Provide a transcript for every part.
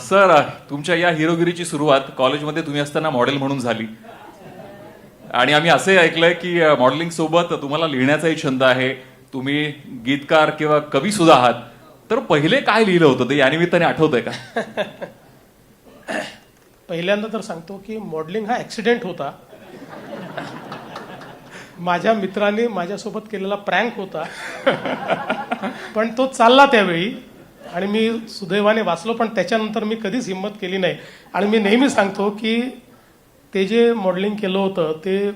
Sir तुमच्या या हिरोगिरीची सुरुवात कॉलेजमध्ये तुम्ही असताना मॉडेल म्हणून झाली. आणि आम्ही असे ऐकलंय की मॉडेलिंग सोबत तुम्हाला लिहिण्याचाही छंद आहे. तुम्ही गीतकार किंवा कवी सुद्धा आहात. तर पहिले काय लिहिलं होतं? ते या निमित्ताने आठवतंय का? पहिल्यांदा तर सांगतो की मॉडेलिंग हा ॲक्सिडेंट होता. माझ्या मित्राने माझ्यासोबत केलेला प्रँक होता. पण तो चालला त्यावेळी. आणि मी सुदैवाने वाचलो पण त्याच्यानंतर मी कधीच हिंमत केली नाही. आणि मी नेहमी सांगतो की ते जे मॉडेलिंग केलं होतं ते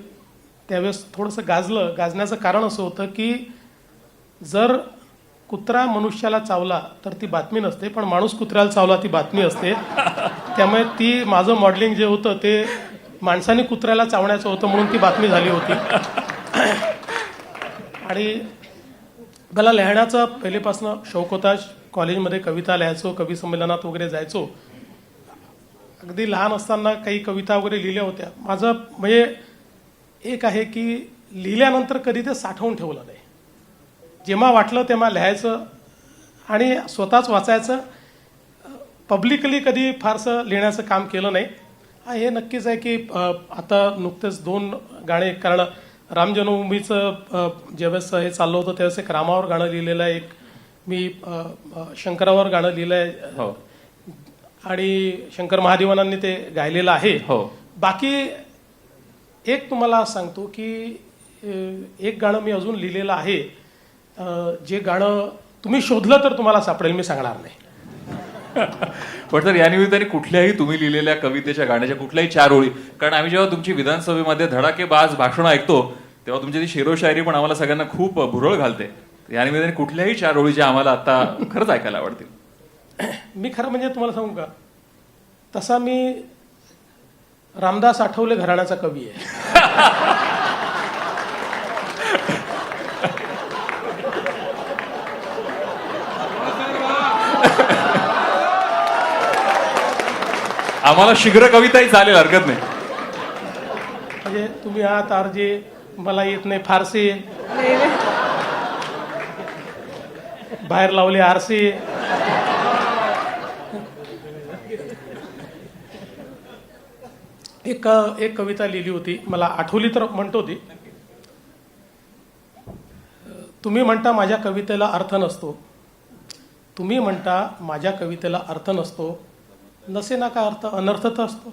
त्यावेळेस थोडंसं गाजलं. गाजण्याचं कारण असं होतं की जर कुत्रा मनुष्याला चावला तर ती बातमी नसते पण माणूस कुत्र्याला चावला ती बातमी असते. त्यामुळे ती माझं मॉडेलिंग जे होतं ते माणसाने कुत्र्याला चावण्याचं होतं म्हणून ती बातमी झाली होती. आणि मला लिहिण्याचा पहिलेपासून शौक होता. कॉलेजमध्ये कविता लिहायचो कवी संमेलनात वगैरे जायचो. अगदी लहान असताना काही कविता वगैरे लिहिल्या होत्या. माझं म्हणजे एक आहे की लिहिल्यानंतर कधी ते साठवून ठेवलं नाही. जेव्हा वाटलं तेव्हा लिहायचं आणि स्वतःच वाचायचं. पब्लिकली कधी फारसं लिहिण्याचं काम केलं नाही. हे नक्कीच आहे की आता नुकतेच दोन गाणे कारण राम जन्मभूमीचं ज्यावेळेस हे चाललं होतं त्यावेळेस एक रामावर गाणं लिहिलेलं आहे एक मी शंकरावर गाणं लिहिलं आहे हो. आणि शंकर महादेवानांनी ते गायलेलं आहे. हो. बाकी एक तुम्हाला सांगतो की एक गाणं मी अजून लिहिलेलं आहे. जे गाणं तुम्ही शोधलं तर तुम्हाला सापडेल मी सांगणार नाही. पण तर या निमित्ताने कुठल्याही तुम्ही लिहिलेल्या कवितेच्या गाण्याच्या कुठल्याही चार ओळी कारण आम्ही जेव्हा तुमची विधानसभेमध्ये धडाकेबाज भाषणं ऐकतो तेव्हा तुमची ती शेरोशायरी पण आम्हाला सगळ्यांना खूप भुरळ घालते. या निमित्ताने कुठल्याही चार ओळी ज्या आम्हाला आता खरंच ऐकायला आवडतील. मी खरं म्हणजे तुम्हाला सांगू का? तसा मी रामदास आठवले घराण्याचा कवी आहे. आम्हाला शीघ्र कविताही चालेल हरकत नाही. म्हणजे तुम्ही आहात आरजे मला येत नाही फारसे. बाहेर लावले आरसे. एक एक कविता लिहिली होती. मला आठवली तर म्हणतो ती. तुम्ही म्हणता माझ्या कवितेला अर्थ नसतो. तुम्ही म्हणता माझ्या कवितेला अर्थ नसतो. नसे ना का अर्थ? अनर्थ तर असतो.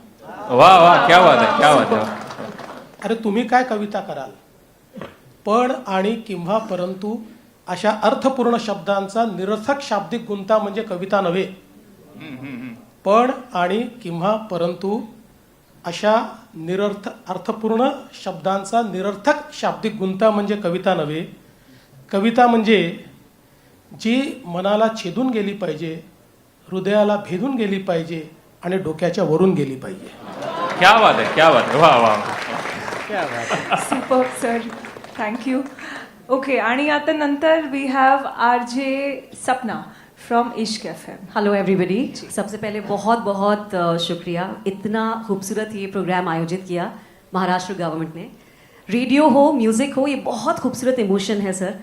वा वा क्या बात आहे क्या आहे. अरे तुम्ही काय कविता कराल? पण आणि किंवा परंतु अशा अर्थपूर्ण शब्दांचा निरर्थक शाब्दिक गुंता म्हणजे कविता नव्हे. पण आणि किंवा परंतु अशा निरर्थ अर्थपूर्ण शब्दांचा निरर्थक शाब्दिक गुंता म्हणजे कविता नव्हे. कविता म्हणजे जी मनाला छेदून गेली पाहिजे हृदयाला भेदून गेली पाहिजे आणि डोक्याच्या वरून गेली पाहिजे. क्या बात आहे क्या बात आहे. वा वा सुपर सर थँक्यू ओके आणि आता नंतर we have R J Sapna from Ishq F M hello everybody सबसे पहले बहुत बहुत शुक्रिया। इतना खूबसूरत ये प्रोग्राम आयोजित किया महाराष्ट्र गवर्नमेंट ने। रेडियो हो म्यूजिक हो ये बहुत खूबसूरत इमोशन है सर